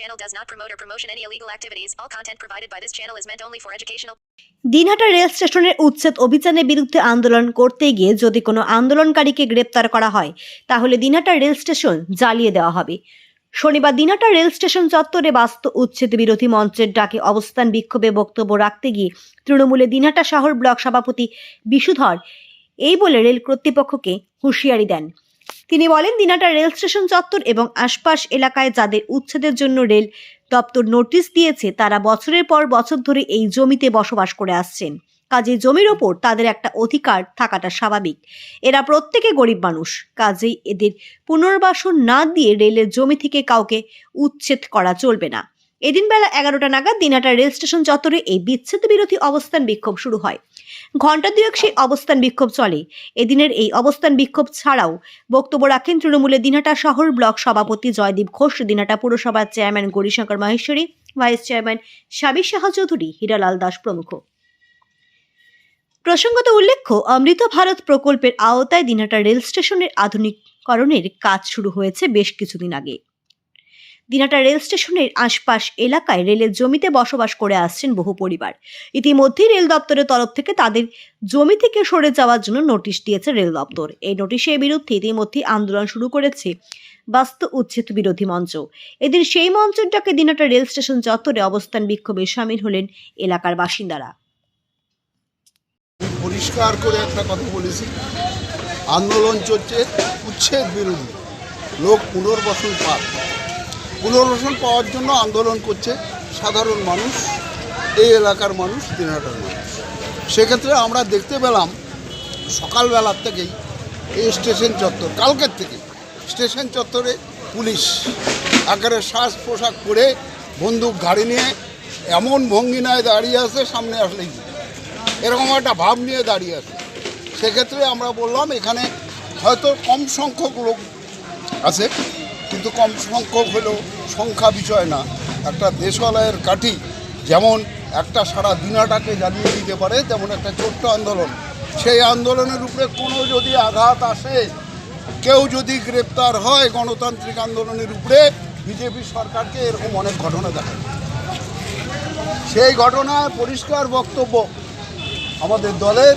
does not promote or promotion any illegal activities. All content provided by this channel is meant only for educational Dinhata rail স্টেশনের উচ্ছেদ অভিযানের বিরুদ্ধে আন্দোলন করতে গিয়ে যদি কোনো আন্দোলনকারীকে গ্রেপ্তার করা হয়, তাহলে দিনহাটা রেল স্টেশন জ্বালিয়ে দেওয়া হবে শনিবার দিনহাটা রেল স্টেশন চত্বরে বাস্তু উচ্ছেদ বিরোধী মঞ্চের ডাকে অবস্থান বিক্ষোভে বক্তব্য রাখতে গিয়ে তৃণমূলে দিনহাটা শহর ব্লক সভাপতি বিশুধর এই বলে রেল কর্তৃপক্ষকে হুঁশিয়ারি দেন তিনি বলেন, দিনাটা রেল স্টেশন চত্বর এবং আশপাশ এলাকায় যাদের উচ্ছেদের জন্য রেল দপ্তর নোটিশ দিয়েছে, তারা বছরের পর বছর ধরে এই জমিতে বসবাস করে আসছেন। কাজে জমির ওপর তাদের একটা অধিকার থাকাটা স্বাভাবিক। এরা প্রত্যেকে গরিব মানুষ। কাজেই এদের পুনর্বাসন না দিয়ে রেলের জমি থেকে কাউকে উচ্ছেদ করা চলবে না। এদিন বেলা এগারোটা নাগাদ দিনাটা রেল স্টেশন চত্বরে এই বিচ্ছেদ বিরোধী অবস্থান বিক্ষোভ শুরু হয়। ঘণ্টা দুয়েক সেই অবস্থান বিক্ষোভ চলে। এদিনের এই অবস্থান বিক্ষোভ ছাড়াও বক্তব্য রাখেন তৃণমূলের দিনাটা শহর ব্লক সভাপতি জয়দীপ ঘোষ, দিনাটা পুরসভার chairman Gourishankar Maheshwari, vice chairman Sabir Shah Chowdhury, Hiralal Das প্রমুখ। প্রসঙ্গত উল্লেখ্য, অমৃত ভারত প্রকল্পের আওতায় দিনাটা রেল স্টেশনের আধুনিকরণের কাজ শুরু হয়েছে বেশ কিছুদিন আগে। দিনাটা রেল স্টেশনের আশপাশ এলাকায় রেলের জমিতে বসবাস করে আসছেন বহু পরিবার। ইতিমধ্যেই রেল দপ্তরের তরফ থেকে তাদের জমি থেকে সরে যাওয়ার জন্য নোটিশ দিয়েছে রেল দপ্তর। এই নোটিশের বিরুদ্ধে ইতিমধ্যেই আন্দোলন শুরু করেছে বাস্তু উচ্ছেদ বিরোধী মঞ্চ। এদিন সেই মঞ্চের ডাকে দিনাটা রেল স্টেশন চত্বরে অবস্থান বিক্ষোভে সামিল হলেন এলাকার বাসিন্দারা। পরিষ্কার করে একটা কথা বলেছি। আন্দোলন চলছে উচ্ছেদ বিরোধী। লোক পুনর্বাসন পাক। পুনর্বাসন পাওয়ার জন্য আন্দোলন করছে সাধারণ মানুষ, এই এলাকার মানুষ, দিনহাটার মানুষ। সেক্ষেত্রে আমরা দেখতে পেলাম সকালবেলার থেকেই এই স্টেশন চত্বর, কালকের থেকে স্টেশন চত্বরে পুলিশ একেবারে শ্বাস পোশাক পরে বন্দুক গাড়ি নিয়ে এমন ভঙ্গিনায় দাঁড়িয়ে আছে, সামনে আসলেই। এরকম একটা ভাব নিয়ে দাঁড়িয়ে আছে। সেক্ষেত্রে আমরা বললাম এখানে হয়তো কম সংখ্যক লোক আছে। কিন্তু কম সংখ্যক হলেও সংখ্যা বিষয় না। একটা দেশওয়ালায়ের কাঠি যেমন একটা সারা দিনাটাকে জানিয়ে দিতে পারে, তেমন একটা ছোট্ট আন্দোলন। সেই আন্দোলনের উপরে কোনো যদি আঘাত আসে, কেউ যদি গ্রেপ্তার হয় গণতান্ত্রিক আন্দোলনের উপরে, বিজেপি সরকারকে এরকম অনেক ঘটনা দেখা সেই ঘটনায় পরিষ্কার বক্তব্য আমাদের দলের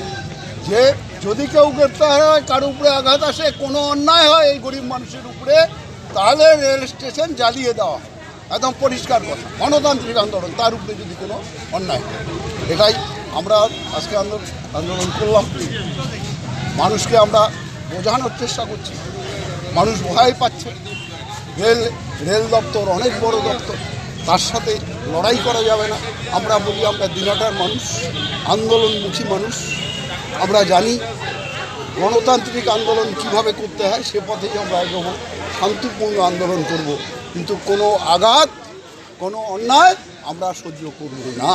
যে যদি কেউ গ্রেপ্তার হয়, কারও উপরে আঘাত আসে, কোনো অন্যায় হয় এই গরিব মানুষের উপরে তাহলে রেল স্টেশন জ্বালিয়ে দেওয়া একদম পরিষ্কার কথা। গণতান্ত্রিক আন্দোলন, তার উপরে যদি কোনো অন্যায় এটাই আমরা আজকে আন্দোলন আন্দোলন করলাম। মানুষকে আমরা বোঝানোর চেষ্টা করছি। মানুষ ভয় পাচ্ছে। রেল রেল দপ্তর অনেক বড় দপ্তর। তার সাথে লড়াই করা যাবে না। আমরা বলি আমরা দিনাটার মানুষ, আন্দোলনমুখী মানুষ। আমরা জানি গণতান্ত্রিক আন্দোলন কীভাবে করতে হয়, সে পথেই আমরা এগোবো শান্তিপূর্ণ আন্দোলন করব। কিন্তু কোনো আঘাত, কোনো অন্যায় আমরা সহ্য করব না।